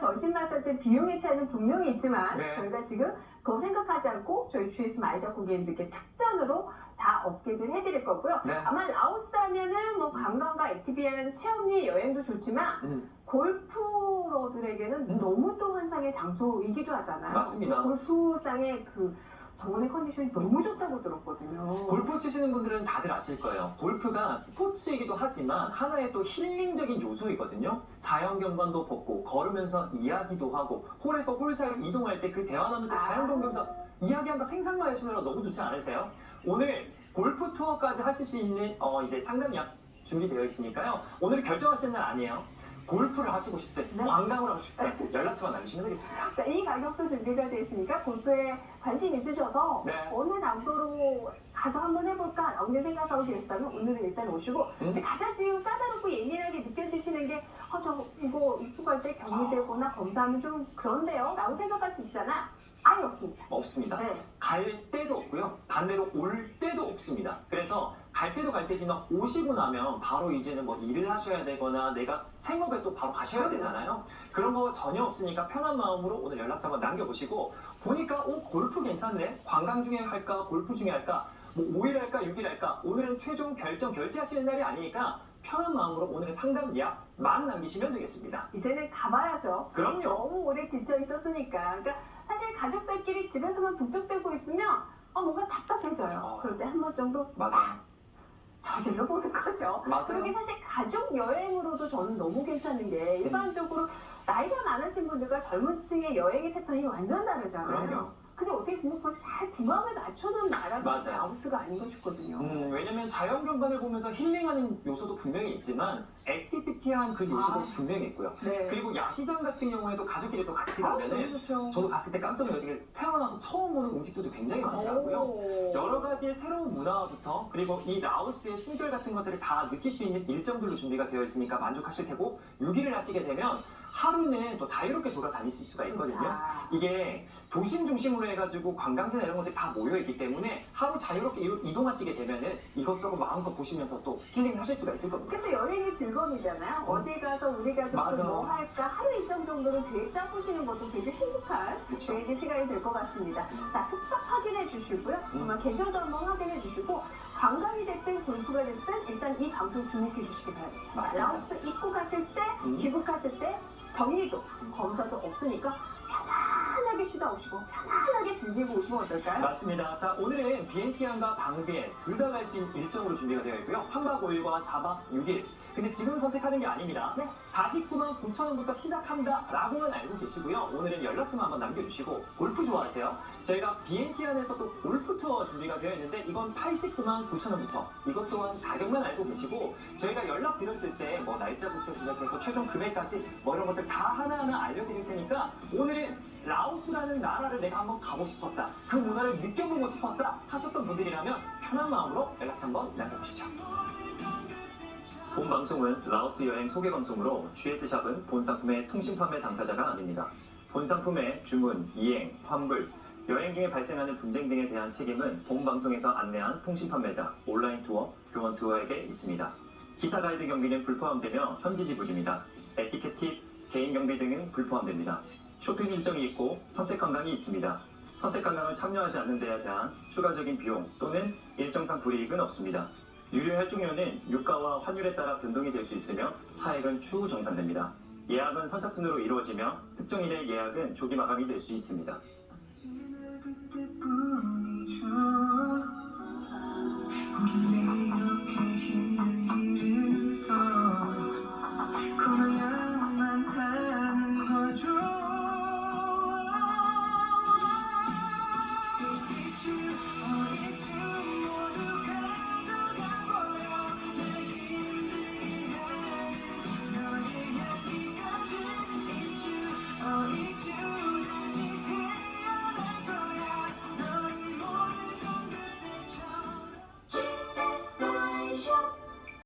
전신 마사지 비용의 차이는 분명히 있지만 네. 저희가 지금 그거 생각하지 않고 저희 GS 마이자 고객님들께 특전으로 다 업계들 해드릴 거고요. 네. 아마 라오스 하면은 뭐 관광과 액티비한 체험리 여행도 좋지만 음. 골프러들에게는 음. 너무 또 환상의 장소이기도 하잖아요. 맞습니다. 골프장의 그 정원의 컨디션이 너무 좋다고 들었거든요. 골프 치시는 분들은 다들 아실 거예요. 골프가 스포츠이기도 하지만 하나의 또 힐링적인 요소이거든요. 자연 경관도 벗고 걸으면서 이야기도 하고 홀에서 홀 사이로 이동할 때 그 대화 나눌 때 자연 경관에서 이야기한다 생각만 하시느라 너무 좋지 않으세요? 오늘 골프 투어까지 하실 수 있는 어, 이제 상담약 준비되어 있으니까요. 오늘 결정하시는 날 아니에요. 골프를 하시고 싶든 네. 관광을 하고 싶든 연락처만 남기시면 되겠습니다. 자, 이 가격도 준비가 되어 있으니까 골프에 관심 있으셔서 네. 어느 장소로 가서 한번 해볼까 라고 생각하고 계셨다면 오늘은 일단 오시고 음. 근데 가장 지금 까다롭고 예민하게 느껴지시는 게 아, 저 이거 입고 갈 때 격리되거나 검사하면 좀 그런데요 라고 생각할 수 있잖아 아예 없습니다 없습니다. 네. 갈 때도 없고요. 반대로 올 때도 없습니다. 그래서 갈 때도 갈 때지만 오시고 나면 바로 이제는 뭐 일을 하셔야 되거나 내가 생업에 또 바로 가셔야. 되잖아요. 그런 거 전혀 없으니까 편한 마음으로 오늘 연락처 한번 남겨보시고 보니까 오 골프 괜찮네. 관광 중에 할까 골프 중에 할까 뭐 5일 할까 6일 할까 오늘은 최종 결정 결제하시는 날이 아니니까 편한 마음으로 오늘은 상담 예약만 남기시면 되겠습니다. 이제는 가봐야죠 그럼요. 너무 오래 지쳐 있었으니까 그러니까 사실 가족들끼리 집에서만 북적대고 있으면 아, 뭔가 답답해져요 어. 그럴 때 한 번 정도 맞아요. 저질러 보는 거죠 맞아요. 그러게 사실 가족 여행으로도 저는 너무 괜찮은 게 일반적으로 나이가 많으신 분들과 젊은 층의 여행의 패턴이 완전 다르잖아요. 그럼요. 근데 어떻게 보면 그걸 잘 궁합을 맞춰놓은 나라가 맞아요. 라오스가 아닌가 싶거든요. 음, 왜냐면 자연 경관을 보면서 힐링하는 요소도 분명히 있지만 액티비티한 그 요소도 아. 분명히 있고요. 네. 그리고 야시장 같은 경우에도 가족끼리 또 같이 아, 가면은 너무 좋죠. 저도 갔을 때 깜짝 놀라게 태어나서 처음 보는 음식들도 굉장히 많더라고요. 오. 여러 가지의 새로운 문화부터 그리고 이 라오스의 숨결 같은 것들을 다 느낄 수 있는 일정들로 준비가 되어 있으니까 만족하실 테고 6일을 하시게 되면 하루는 또 자유롭게 돌아다니실 수가 있거든요. 좋다. 이게 도심 중심으로 해가지고 관광지나 이런 것들이 다 모여있기 때문에 하루 자유롭게 이- 이동하시게 되면은 이것저것 마음껏 보시면서 또 힐링을 하실 수가 있을 겁니다. 그것도 여행의 즐거움이잖아요. 어. 어디 가서 우리 가족들 맞아. 뭐 할까 하루 일정 정도는 계획 짜보시는 것도 되게 행복한 그렇죠. 계획의 시간이 될 것 같습니다. 자, 숙박 확인해 주시고요. 정말 계절도 한번 확인해 주시고 관광이 됐든 골프가 됐든 일단 이 방송 주목해 주시기 바랍니다. 맞습니다. 라오스 입고 가실 때, 음. 귀국하실 때 격리도 검사도 없으니까 편안하게 쉬다 오시고 편안하게 즐기고 오시면 어떨까요? 맞습니다. 자, 오늘은 비엔티안과 방비엔 둘다 갈 수 있는 일정으로 준비가 되어 있고요. 3박 5일과 4박 6일. 근데 지금 선택하는 게 아닙니다. 네. 49만 9천 원부터 시작한다 라고만 알고 계시고요. 오늘은 연락처만 한번 남겨주시고 골프 좋아하세요? 저희가 비엔티안에서 또 골프 투어 준비가 되어 있는데 이건 89만 9천 원부터 이것 또한 가격만 알고 계시고 저희가 연락 드렸을 때 뭐 날짜부터 시작해서 최종 금액까지 뭐 이런 것들 다 하나하나 알려드릴 테니까 오늘은 라오스 라는 나라를 내가 한번 가고 싶었다. 그 문화를 느껴보고 싶었다 하셨던 분들이라면 편한 마음으로 연락처 한번 남겨보시죠. 본 방송은 라오스 여행 소개 방송으로 GS샵은 본 상품의 통신 판매 당사자가 아닙니다. 본 상품의 주문, 이행, 환불, 여행 중에 발생하는 분쟁 등에 대한 책임은 본 방송에서 안내한 통신 판매자, 온라인 투어, 교원 투어에게 있습니다. 기사 가이드 경비는 불포함되며 현지 지불입니다. 에티켓 팁, 개인 경비 등은 불포함됩니다. 쇼핑 일정이 있고 선택 관광이 있습니다. 선택 관광을 참여하지 않는 데에 대한 추가적인 비용 또는 일정상 불이익은 없습니다. 유료 혈중료는 유가와 환율에 따라 변동이 될 수 있으며 차액은 추후 정산됩니다. 예약은 선착순으로 이루어지며 특정인의 예약은 조기 마감이 될 수 있습니다.